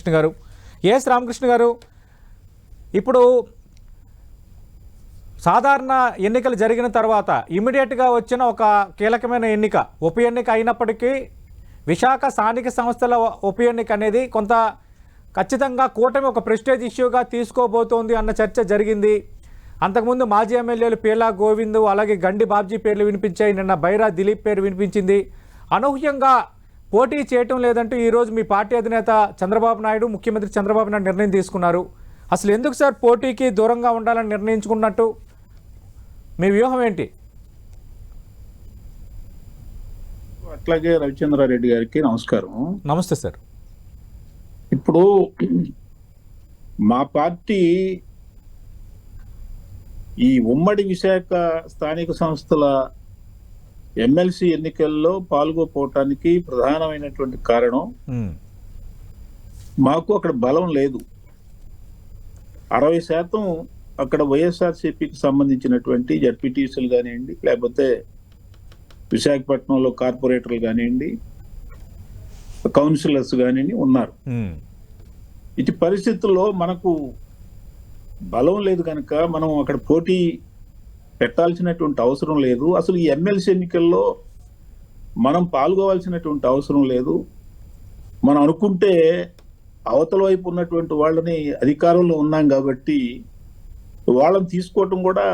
కృష్ణ గారు. ఎస్ రామకృష్ణ గారు ఇప్పుడు సాధారణ ఎన్నికలు జరిగిన తర్వాత ఇమీడియట్గా వచ్చిన ఒక కీలకమైన ఎన్నిక ఉప ఎన్నిక అయినప్పటికీ విశాఖ స్థానిక సంస్థల ఉప ఎన్నిక అనేది కొంత ఖచ్చితంగా కూటమి ఒక ప్రెస్టేజ్ ఇష్యూగా తీసుకోబోతోంది అన్న చర్చ జరిగింది. అంతకుముందు మాజీ ఎమ్మెల్యేలు పేలా గోవిందు అలాగే గండి బాబ్జీ పేర్లు వినిపించాయి నిన్న బైరా దిలీప్ పేరు వినిపించింది. అనూహ్యంగా పోటీ చేయటం లేదంటూ ఈరోజు మీ పార్టీ అధినేత చంద్రబాబు నాయుడు ముఖ్యమంత్రి చంద్రబాబు నాయుడు నిర్ణయం తీసుకున్నారు. అసలు ఎందుకు సార్ పోటీకి దూరంగా ఉండాలని నిర్ణయించుకున్నట్టు? మీ వ్యూహం ఏంటి? అట్లాగే రవిచంద్రారెడ్డి గారికి నమస్కారం. నమస్తే సార్. ఇప్పుడు మా పార్టీ ఈ ఉమ్మడి విశాఖ స్థానిక సంస్థల ఎమ్మెల్సీ ఎన్నికల్లో పాల్గొపోవటానికి ప్రధానమైనటువంటి కారణం మాకు అక్కడ బలం లేదు. అరవై శాతం అక్కడ వైఎస్ఆర్సీపీకి సంబంధించినటువంటి జడ్పీటీసీలు కానివ్వండి లేకపోతే విశాఖపట్నంలో కార్పొరేటర్లు కానివ్వండి కౌన్సిలర్స్ కానివ్వండి ఉన్నారు. ఇటు పరిస్థితుల్లో మనకు బలం లేదు కనుక మనం అక్కడ పోటీ పెట్టాల్సినటువంటి అవసరం లేదు. అసలు ఈ ఎమ్మెల్సీ ఎన్నికల్లో మనం పాల్గొవాల్సినటువంటి అవసరం లేదు. మనం అనుకుంటే అవతల వైపు ఉన్నటువంటి వాళ్ళని అధికారంలో ఉన్నాం కాబట్టి వాళ్ళని తీసుకోవటం కూడా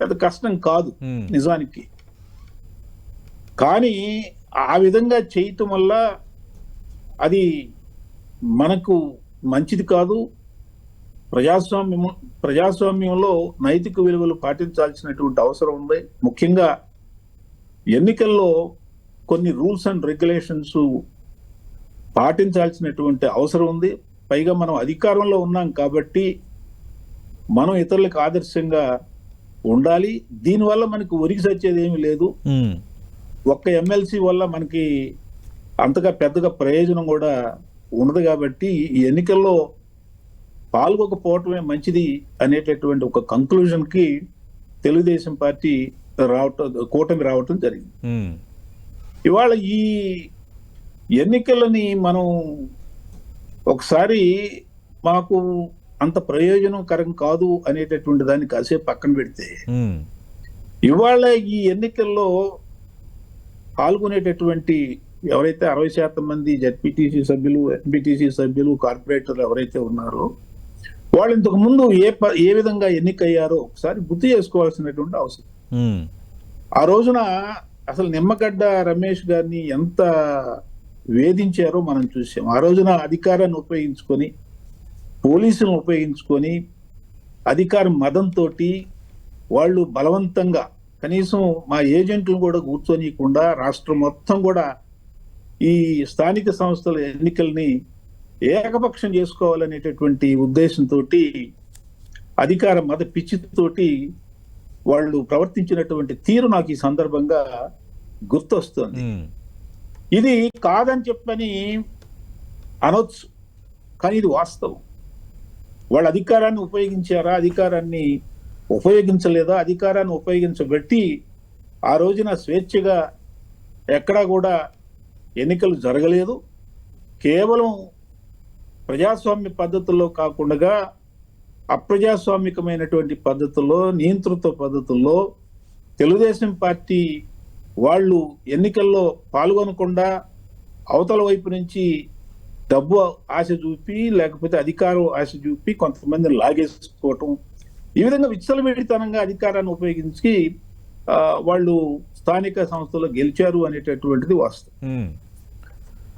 పెద్ద కష్టం కాదు నిజానికి. కానీ ఆ విధంగా చేయటం వల్ల అది మనకు మంచిది కాదు. ప్రజాస్వామ్యం ప్రజాస్వామ్యంలో నైతిక విలువలు పాటించాల్సినటువంటి అవసరం ఉంది. ముఖ్యంగా ఎన్నికల్లో కొన్ని రూల్స్ అండ్ రెగ్యులేషన్స్ పాటించాల్సినటువంటి అవసరం ఉంది. పైగా మనం అధికారంలో ఉన్నాం కాబట్టి మనం ఇతరులకు ఆదర్శంగా ఉండాలి. దీనివల్ల మనకు ఒరిగి సచ్చేది ఏమీ లేదు ఒక్క ఎమ్మెల్సీ వల్ల మనకి అంతగా పెద్దగా ప్రయోజనం కూడా ఉండదు కాబట్టి ఈ ఎన్నికల్లో పాల్గొకపోవటమే మంచిది అనేటటువంటి ఒక కంక్లూజన్కి తెలుగుదేశం పార్టీ రావటం కూటమి రావటం జరిగింది. ఇవాళ ఈ ఎన్నికలని మనం ఒకసారి మాకు అంత ప్రయోజనకరం కాదు అనేటటువంటి దాన్ని కాసేపు పక్కన పెడితే ఇవాళ ఈ ఎన్నికల్లో పాల్గొనేటటువంటి ఎవరైతే అరవై శాతం మంది జడ్పీటీసీ సభ్యులు ఎంపీటీసీ సభ్యులు కార్పొరేటర్లు ఎవరైతే ఉన్నారో వాళ్ళు ఇంతకు ముందు ఏ ప- ఏ విధంగా ఎన్నికయ్యారో ఒకసారి గుర్తు చేసుకోవాల్సినటువంటి అవసరం. ఆ రోజున అసలు నిమ్మగడ్డ రమేష్ గారిని ఎంత వేధించారో మనం చూసాం. ఆ రోజున అధికారాన్ని ఉపయోగించుకొని పోలీసులను ఉపయోగించుకొని అధికార మదంతో వాళ్ళు బలవంతంగా కనీసం మా ఏజెంట్లు కూడా కూర్చొనియకుండా రాష్ట్రం మొత్తం కూడా ఈ స్థానిక సంస్థల ఎన్నికల్ని ఏకపక్షం చేసుకోవాలనేటటువంటి ఉద్దేశంతో అధికార మత పిచ్చితోటి వాళ్ళు ప్రవర్తించినటువంటి తీరు నాకు ఈ సందర్భంగా గుర్తొస్తుంది. ఇది కాదని చెప్పని అనొచ్చు కానీ ఇది వాస్తవం. వాళ్ళ అధికారాన్ని ఉపయోగించారా అధికారాన్ని ఉపయోగించలేదా అధికారాన్ని ఉపయోగించబట్టి ఆ రోజున స్వేచ్ఛగా ఎక్కడా కూడా ఎన్నికలు జరగలేదు. కేవలం ప్రజాస్వామ్య పద్ధతుల్లో కాకుండా అప్రజాస్వామికమైనటువంటి పద్ధతుల్లో నియంతృత్వ పద్ధతుల్లో తెలుగుదేశం పార్టీ వాళ్ళు ఎన్నికల్లో పాల్గొనకుండా అవతల వైపు నుంచి డబ్బు ఆశ చూపి లేకపోతే అధికారం ఆశ చూపి కొంతమంది లాగేసుకోవటం. ఈ విధంగా విచ్చలవిడితనంగా అధికారాన్ని ఉపయోగించి వాళ్ళు స్థానిక సంస్థలో గెలిచారు అనేటటువంటిది వాస్తవం.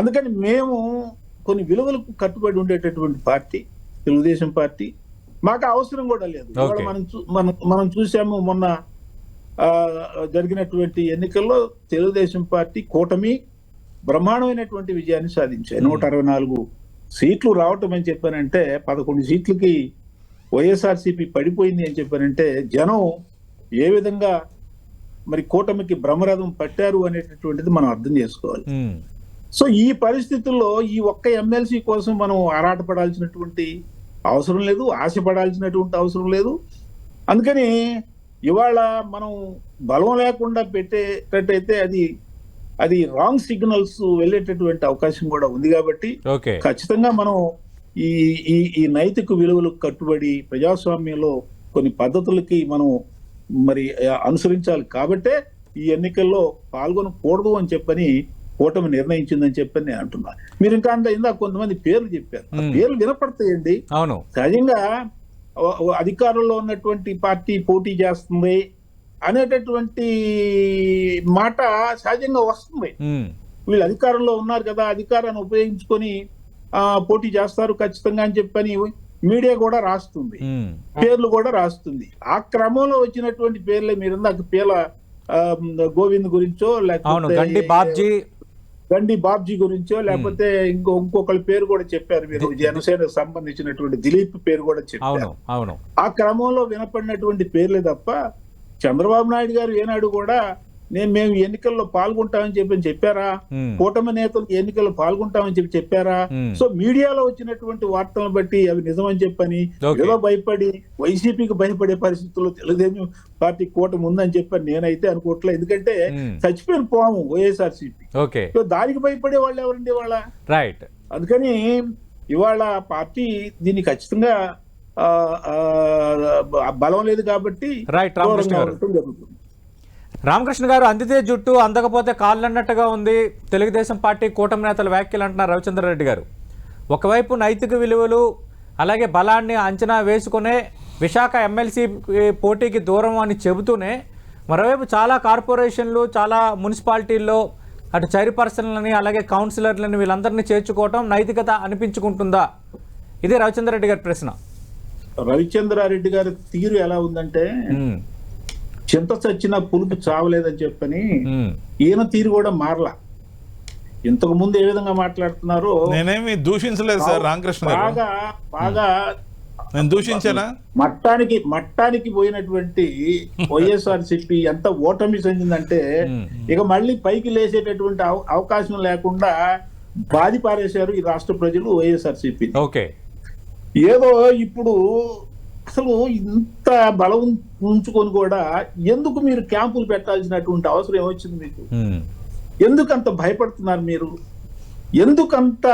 అందుకని మేము కొన్ని విలువలకు కట్టుబడి ఉండేటటువంటి పార్టీ తెలుగుదేశం పార్టీ మాకు అవసరం కూడా లేదు. మనం మనం మనం చూసాము మొన్న జరిగినటువంటి ఎన్నికల్లో తెలుగుదేశం పార్టీ కూటమి బ్రహ్మాండమైనటువంటి విజయాన్ని సాధించాయి. నూట అరవై నాలుగు సీట్లు రావటం అని చెప్పానంటే పదకొండు సీట్లకి వైఎస్ఆర్సీపీ పడిపోయింది అని చెప్పానంటే జనం ఏ విధంగా మరి కూటమికి బ్రహ్మరథం పట్టారు అనేటటువంటిది మనం అర్థం చేసుకోవాలి సో ఈ పరిస్థితుల్లో ఈ ఒక్క ఎమ్మెల్సీ కోసం మనం ఆరాటపడాల్సినటువంటి అవసరం లేదు ఆశపడాల్సినటువంటి అవసరం లేదు. అందుకని ఇవాళ మనం బలం లేకుండా పెట్టేటట్టయితే అది అది రాంగ్ సిగ్నల్స్ వెళ్ళేటటువంటి అవకాశం కూడా ఉంది కాబట్టి ఖచ్చితంగా మనం ఈ ఈ ఈ నైతిక విలువలకు కట్టుబడి ప్రజాస్వామ్యంలో కొన్ని పద్ధతులకి మనం మరి అనుసరించాలి కాబట్టే ఈ ఎన్నికల్లో పాల్గొనకూడదు అని చెప్పని కూటమి నిర్ణయించిందని చెప్పని నేను అంటున్నా. మీరు ఇంకా అంత ఇందాక కొంతమంది పేర్లు చెప్పారు. పేర్లు వినపడతాయండి. అవును. సహజంగా అధికారంలో ఉన్నటువంటి పార్టీ పోటీ చేస్తుంది అనేటటువంటి మాట సహజంగా వస్తుంది. వీళ్ళు అధికారంలో ఉన్నారు కదా అధికారాన్ని ఉపయోగించుకొని ఆ పోటీ చేస్తారు ఖచ్చితంగా అని చెప్పని మీడియా కూడా రాస్తుంది. పేర్లు కూడా రాస్తుంది. ఆ క్రమంలో వచ్చినటువంటి పేర్లే మీరు ఇందాక పేల ఆ, గోవింద్ గురించో అవును గండి బాబ్జీ గురించో లేకపోతే ఇంకో ఇంకొకరి పేరు కూడా చెప్పారు మీరు. జనసేనకు సంబంధించినటువంటి దిలీప్ పేరు కూడా చెప్పారు. అవును. ఆ క్రమంలో వినపడినటువంటి పేర్లే తప్ప చంద్రబాబు నాయుడు గారు ఏనాడు కూడా నేను మేము ఎన్నికల్లో పాల్గొంటామని చెప్పి చెప్పారా? కూటమి నేతలు ఎన్నికల్లో పాల్గొంటామని చెప్పి చెప్పారా? సో మీడియాలో వచ్చినటువంటి వార్తలను బట్టి అవి నిజమని చెప్పని. ఏదో భయపడి వైసీపీకి భయపడే పరిస్థితుల్లో తెలుగుదేశం పార్టీ కూటమి ఉందని చెప్పని నేనైతే అనుకోవట్లేదు. ఎందుకంటే చచ్చిపోయిన పోము వైఎస్ఆర్సీపీ. సో దానికి భయపడే వాళ్ళు ఎవరండి వాళ్ళ రైట్. అందుకని ఇవాళ పార్టీ దీన్ని ఖచ్చితంగా బలం లేదు కాబట్టి రైట్ రామకృష్ణ గారు అందితే జుట్టు అందకపోతే కాళ్ళు అన్నట్టుగా ఉంది. తెలుగుదేశం పార్టీ కూటమి నేతల వ్యాఖ్యలు అంటున్నారు రవిచంద్రారెడ్డి గారు. ఒకవైపు నైతిక విలువలు అలాగే బలాన్ని అంచనా వేసుకునే విశాఖ ఎమ్మెల్సీ పోటీకి దూరం అని చెబుతూనే మరోవైపు చాలా కార్పొరేషన్లు చాలా మున్సిపాలిటీల్లో అటు చైర్పర్సన్లని అలాగే కౌన్సిలర్లని వీళ్ళందరినీ చేర్చుకోవటం నైతికత అనిపించుకుంటుందా? ఇది రవిచంద్రారెడ్డి గారి ప్రశ్న. రవిచంద్రారెడ్డి గారి తీరు ఎలా ఉందంటే చింత చచ్చిన పులుపు చావలేదని చెప్పని ఈయన తీరు కూడా మారలా. ఇంతకు ముందు ఏ విధంగా మాట్లాడుతున్నారో నేనేమి దూషించలేదు సార్ రామకృష్ణ బాగా బాగా నేను దూషించానా? మట్టానికి మట్టానికి పోయినటువంటి వైఎస్ఆర్ సిపి ఎంత ఓటమి చెందిందంటే ఇక మళ్ళీ పైకి లేసేటటువంటి అవ- అవకాశం లేకుండా బాధి పారేశారు ఈ రాష్ట్ర ప్రజలు వైఎస్ఆర్ సిపి ఓకే. ఏదో ఇప్పుడు అసలు ఇంత బలం ఉంచుకొని కూడా ఎందుకు మీరు క్యాంపులు పెట్టాల్సినటువంటి అవసరం ఏమొచ్చింది మీకు? ఎందుకు అంత భయపడుతున్నారు మీరు? ఎందుకు అంత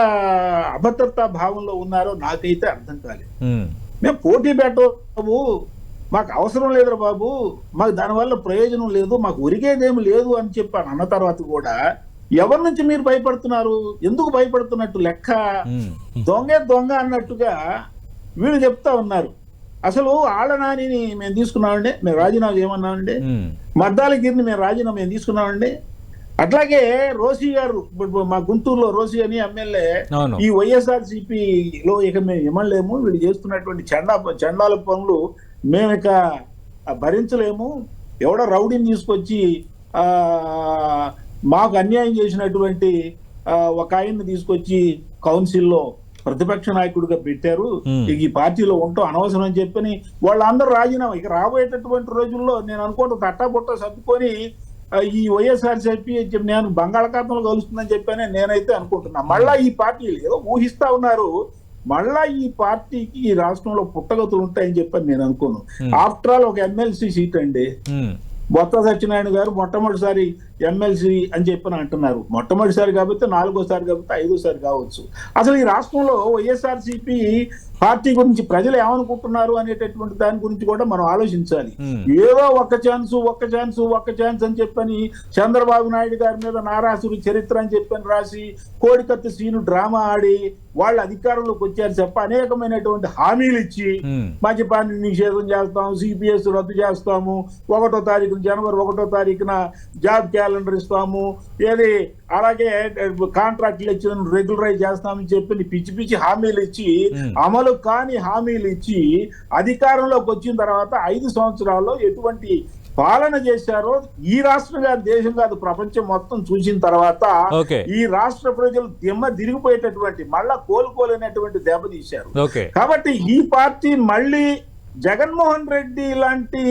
అభద్రతా భావంలో ఉన్నారో నాకైతే అర్థం కాలేదు. మేము పోటీ పెట్టవు. బాబు మాకు అవసరం లేదురా బాబు. మాకు దానివల్ల ప్రయోజనం లేదు. మాకు ఒరిగేదేమి లేదు అని చెప్పాను అన్న తర్వాత కూడా ఎవరి నుంచి మీరు భయపడుతున్నారు? ఎందుకు భయపడుతున్నట్టు లెక్క? దొంగే దొంగ అన్నట్టుగా వీళ్ళు చెప్తా ఉన్నారు. అసలు ఆళ్ళ నానిని మేము తీసుకున్నామండి మేము రాజీనామా చేయమన్నామండి. మద్దాల గిరిని మేము రాజీనామా మేము తీసుకున్నామండి. అట్లాగే రోసి గారు ఇప్పుడు మా గుంటూరులో రోసి అని ఎమ్మెల్యే ఈ వైఎస్ఆర్లో ఇక మేము ఇవ్వలేము వీళ్ళు చేస్తున్నటువంటి చండా చండాల పనులు మేము ఇక భరించలేము. ఎవడో రౌడీని తీసుకొచ్చి మాకు అన్యాయం చేసినటువంటి ఒక ఆయన్ని తీసుకొచ్చి కౌన్సిల్లో ప్రతిపక్ష నాయకుడిగా పెట్టారు. ఈ పార్టీలో ఉంటాం అనవసరం అని చెప్పని వాళ్ళందరూ రాజీనామా. ఇక రాబోయేటటువంటి రోజుల్లో నేను అనుకుంటా తట్టా బుట్ట సర్దుకొని ఈ వైఎస్ఆర్ చెప్పి నేను బంగాళాఖాతంలో కలుస్తుందని చెప్పని నేనైతే అనుకుంటున్నా. మళ్ళా ఈ పార్టీలు ఏదో ఊహిస్తా ఉన్నారు. మళ్ళా ఈ పార్టీకి ఈ రాష్ట్రంలో పుట్టగతులు ఉంటాయని చెప్పని నేను అనుకోను. Hmm. ఆఫ్టర్ ఆల్ ఒక ఎమ్మెల్సీ సీట్ అండి. బొత్స సత్యనారాయణ గారు మొట్టమొదటిసారి ఎమ్మెల్సీ అని చెప్పని అంటున్నారు. మొట్టమొదటిసారి కాబట్టి నాలుగోసారి కాబట్టి ఐదోసారి కావచ్చు. అసలు ఈ రాష్ట్రంలో వైఎస్ఆర్సీపీ పార్టీ గురించి ప్రజలు ఏమనుకుంటున్నారు అనేటటువంటి దాని గురించి కూడా మనం ఆలోచించాలి. ఏదో ఒక్క ఛాన్స్ ఒక్క ఛాన్స్ ఒక్క ఛాన్స్ అని చెప్పని చంద్రబాబు నాయుడు గారి మీద నారాసురి చరిత్ర అని చెప్పని రాసి కోడికత్తి సీను డ్రామా ఆడి వాళ్ళు అధికారంలోకి వచ్చారు చెప్ప అనేకమైనటువంటి హామీలు ఇచ్చి మద్యపాన్ని నిషేధం చేస్తాం సిపిఎస్ రద్దు చేస్తాము ఒకటో తారీఖున జనవరి ఒకటో తారీఖున జాబ్ క్యాలెండర్ ఇస్తాము ఏది? అలాగే కాంట్రాక్ట్లు ఇచ్చిన రెగ్యులరైజ్ చేస్తామని చెప్పి పిచ్చి పిచ్చి హామీలు ఇచ్చి. అమలు కాని హామీలు ఇచ్చి అధికారంలోకి వచ్చిన తర్వాత ఐదు సంవత్సరాల్లో ఎటువంటి పాలన చేశారో ఈ రాష్ట్రం కాదు దేశం కాదు ప్రపంచం మొత్తం చూసిన తర్వాత ఈ రాష్ట్ర ప్రజలు దిమ్మ తిరిగిపోయేటటువంటి మళ్ళా కోలుకోలేనటువంటి దెబ్బతీశారు కాబట్టి ఈ పార్టీ మళ్ళీ జగన్మోహన్ రెడ్డి లాంటి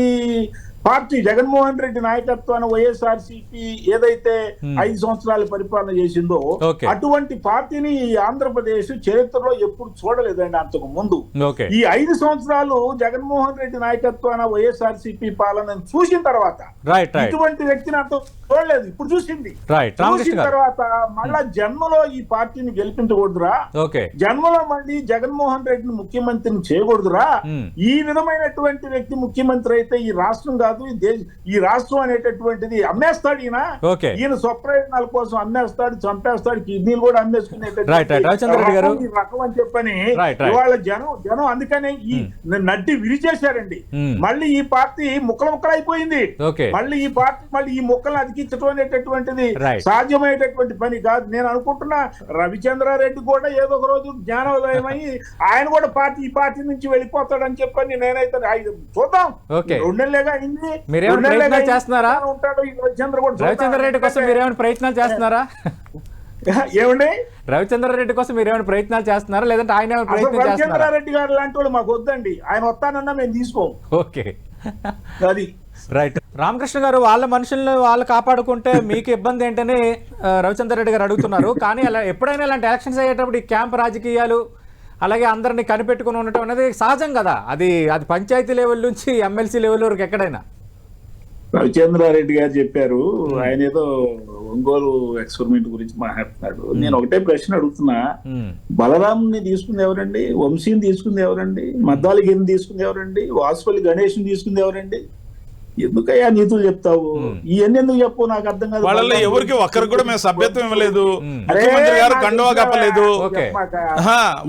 పార్టీ జగన్మోహన్ రెడ్డి నాయకత్వాన్ని వైఎస్ఆర్సీపీ ఏదైతే Hmm. ఐదు సంవత్సరాలు పరిపాలన చేసిందో. అటువంటి పార్టీని ఈ ఆంధ్రప్రదేశ్ చరిత్రలో ఎప్పుడు చూడలేదండి అంతకు ముందు. ఈ ఐదు సంవత్సరాలు జగన్మోహన్ రెడ్డి నాయకత్వాన వైఎస్ఆర్సీపీ పాలన చూసిన తర్వాత ఇటువంటి వ్యక్తిని అంత చూడలేదు. ఇప్పుడు చూసింది. చూసిన తర్వాత మళ్ళా జన్మలో ఈ పార్టీని గెలిపించకూడదురా? జన్మలో మళ్ళీ జగన్మోహన్ రెడ్డిని ముఖ్యమంత్రిని చేయకూడదురా? Hmm. ఈ విధమైనటువంటి వ్యక్తి ముఖ్యమంత్రి అయితే ఈ రాష్ట్రం కాదు. దేశ ఈ రాష్ట్రం అనేటటువంటిది అమ్మేస్తాడు ఈయన. ఈయన స్వప్రయోజనాల కోసం అమ్మేస్తాడు చంపేస్తాడు కిడ్నీలు కూడా అమ్మేసుకునేటటువంటి. రకం అని చెప్పని. ఇవాళ జనం జనం అందుకనే ఈ నడ్డి విరిచేశారండి Hmm. మళ్ళీ ఈ పార్టీ ముక్కలు ముక్కలు అయిపోయింది మళ్ళీ ఈ పార్టీ మళ్ళీ ఈ మొక్కలను అతికించడం అనేటటువంటిది. సాధ్యమయ్యేటటువంటి పని కాదు నేను అనుకుంటున్నా రవిచంద్రారెడ్డి కూడా ఏదో ఒక రోజు జ్ఞానోదయం అయ్యి ఆయన కూడా పార్టీ ఈ పార్టీ నుంచి వెళ్ళిపోతాడని చెప్పని నేనైతే చూద్దాం Okay. రెండు నెలలేగా అయింది మీరేమైనా ప్రయత్నాలు. చేస్తున్నారా? రవిచంద్ర. రవిచంద్ర రెడ్డి కోసం మీరేమైనా ప్రయత్నాలు చేస్తున్నారా? ఏమండి? రవిచంద్ర రెడ్డి కోసం మీరేమైనా ప్రయత్నాలు చేస్తున్నారా? లేదంటే ఆయన ఏమైనా చేస్తున్నారా? రవిచంద్రారెడ్డి గారు లాంటి వాళ్ళు మాకు వద్దండి. ఆయన వస్తానన్నా మేము తీసుకోం. ఓకే. అది. రైట్. రామకృష్ణ గారు వాళ్ళ మనుషులను వాళ్ళు కాపాడుకుంటే మీకు ఇబ్బంది ఏంటని రవిచంద్ర రెడ్డి గారు అడుగుతున్నారు. కానీ అలా ఎప్పుడైనా ఇలాంటి ఎలక్షన్స్ అయ్యేటప్పుడు ఈ క్యాంప్ రాజకీయాలు అలాగే అందరినీ కనిపెట్టుకుని ఉండటం అనేది సహజం కదా. అది అది పంచాయతీ లెవెల్ నుంచి ఎమ్మెల్సీ లెవెల్ వరకు ఎక్కడైనా. రవిచంద్రారెడ్డి గారు చెప్పారు ఆయన ఏదో ఒంగోలు ఎక్స్పెరిమెంట్ గురించి మాట్లాడుతున్నాడు. నేను ఒకటే ప్రశ్న అడుగుతున్నా. బలరాంని తీసుకుంది ఎవరండి? వంశీని తీసుకుంది ఎవరండి? మద్దాలగిరిని తీసుకుంది ఎవరండి? వాసుపల్లి గణేష్ని తీసుకుంది ఎవరండి? ఎందుకయ్యా నీతులు చెప్తావు? ఇవన్నీ ఎందుకు చెప్పు? నాకు అర్థం కాదు. వాళ్ళలో ఎవరికి ఒక్కరికి కూడా మేము సభ్యత్వం ఇవ్వలేదు. ముఖ్యమంత్రి గారు కండువా కప్పలేదు.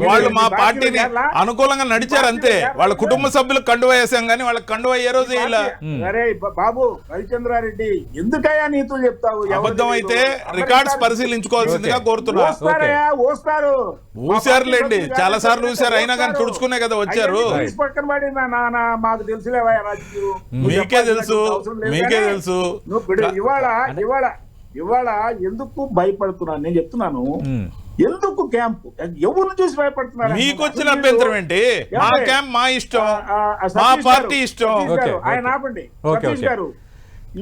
వాళ్ళు మా పార్టీని? అనుకూలంగా నడిచారు అంతే. వాళ్ళ కుటుంబ సభ్యులకు కండువా వేసాం కానీ వాళ్ళకి కండువా ఏ రోజు ఇలా అరే బాబు రవిచంద్రారెడ్డి ఎందుకయ్యా నీతులు చెప్తావు? అబద్ధం అయితే. రికార్డ్స్ పరిశీలించుకోవాల్సిందిగా కోరుతున్నా. ఓస్తారయ్యా, ఓస్తారు. ఊసారులేండి. చాలా సార్లు ఊసారు. అయినా కానీ తుడుచుకునే కదా వచ్చారు. పక్కన పడి మాకు తెలుసులేవా మీకే తెలుసు, మీకే తెలుసు. ఇవాళ ఇవాళ ఇవాళ ఎందుకు భయపడుతున్నాను నేను చెప్తున్నాను. ఎందుకు క్యాంపు ఎవరిని చూసి భయపడుతున్నారు? మీకు వచ్చిన అభ్యంతరం ఏంటి? మా? క్యాంప్ మా ఇష్టం. మా పార్టీ ఇష్టం. ఆయన. ఆపండి. సతీష్. గారు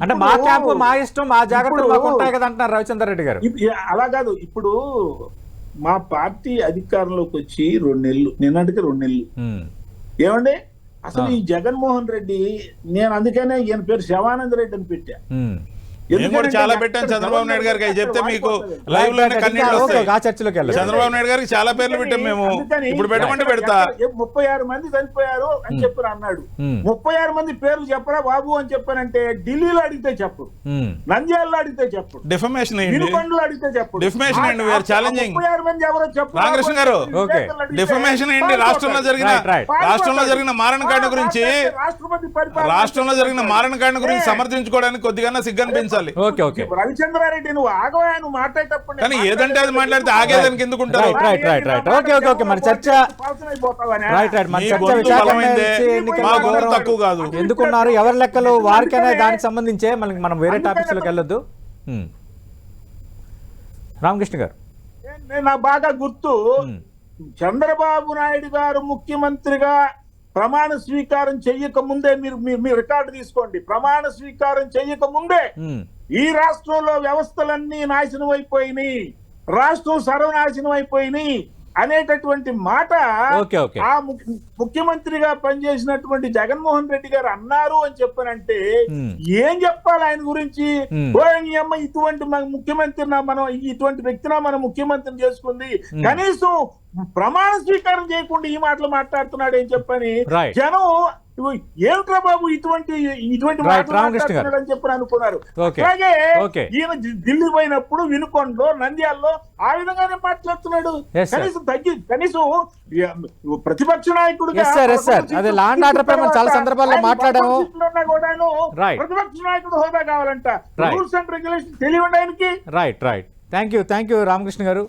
అంటే మా క్యాంపు మా ఇష్టం మా జాగ్రత్తలు మాకు ఉంటాయి కదా అంటున్నారు రవిచంద్ర రెడ్డి గారు. అలా కాదు. ఇప్పుడు మా పార్టీ అధికారంలోకి వచ్చి రెండు నెలలు నిన్నటికి రెండు నెలలు. ఏమండి? అసలు. ఈ జగన్మోహన్ రెడ్డి నేను అందుకనే ఈయన పేరు శివానంద రెడ్డి అని పెట్టా చాలా ఎక్కడ పెట్టాం. చంద్రబాబు నాయుడు గారికి అవి చెప్తే మీకు లైవ్లోనే కన్నీళ్ళు వస్తాయి. చంద్రబాబు నాయుడు గారికి చాలా పేర్లు పెట్టాం మేము. ఇప్పుడు పెట్టమంటే పెడతా. ముప్పై ఆరు మంది చనిపోయారు అని చెప్పి అన్నాడు. ముప్పై ఆరు మంది పేర్లు చెప్పరా బాబు అని చెప్పానంటే ఢిల్లీలో అడిగితే చెప్పు. నంద్యాలలో అడిగితే చెప్పు. డిఫమేషన్ అడిగితే చెప్పు. Defamation అండి, challenging. ముప్పై ఆరు మంది ఎవరో చెప్పు రామకృష్ణ గారు, ఓకే. డిఫమేషన్ ఏంటి? రాష్ట్రంలో జరిగిన. రాష్ట్రంలో జరిగిన మారణకాండ గురించి రాష్ట్రంలో జరిగిన మారణకాండ గురించి సమర్థించుకోవడానికి కొద్దిగా ఓకే ఓకే. రవిచంద్రారెడ్డి నువ్వు ఆగవా నువ్వు మాట్లాడేటప్పుడు కానీ ఏదంటే అది మాట్లాడితే ఆగేదానికి ఎందుకు ఉంటారు right, right, right. Okay, okay, okay. మన చర్చ- రైట్ రైట్ మన చర్చ తక్కువ కాదు. ఎందుకున్నారు? ఎవరి లెక్కలు వారికైనా దానికి సంబంధించే మనకి మనం వేరే టాపిక్స్లోకి వెళ్ళొద్దు. రామకృష్ణ గారు. నాకు బాగా గుర్తు. చంద్రబాబు నాయుడు గారు ముఖ్యమంత్రిగా ప్రమాణ స్వీకారం చెయ్యక ముందే మీరు మీ- మీ రికార్డు తీసుకోండి. ప్రమాణ స్వీకారం చెయ్యక ముందే ఉమ్. ఈ రాష్ట్రంలో వ్యవస్థలన్నీ నాశనం అయిపోయినాయి రాష్ట్రం సర్వనాశనం అయిపోయినాయి అనేటటువంటి మాట. ఆ ముఖ్యమంత్రిగా పనిచేసినటువంటి జగన్మోహన్ రెడ్డి గారు అన్నారు అని చెప్పానంటే. ఏం చెప్పాలి ఆయన గురించి అమ్మ ఇటువంటి మన ముఖ్యమంత్రి మనం ఇటువంటి వ్యక్తిన మనం ముఖ్యమంత్రిని చేసుకుంది కనీసం ప్రమాణ స్వీకారం చేయకుండా ఈ మాటలు మాట్లాడుతున్నాడు ఏం చెప్పని. జనం ఏమిట్రా బాబు ఇటువంటి ఇటువంటి అని చెప్పని అనుకున్నారు. అలాగే. ఈయన ఢిల్లీ పోయినప్పుడు వినుకొండలో నంద్యాలలో ఆ విధంగానే మాట్లాడుతున్నాడు. కనీసం తగ్గి కనీసం ప్రతిపక్ష మనం చాలా సందర్భాల్లో మాట్లాడాము. కూడాను. ప్రతిపక్ష నాయకుడు హోదా కావాలంట. రూల్స్ అండ్ రెగ్యులేషన్ తెలియండి ఆయనకి right right thank you thank you Ramakrishna garu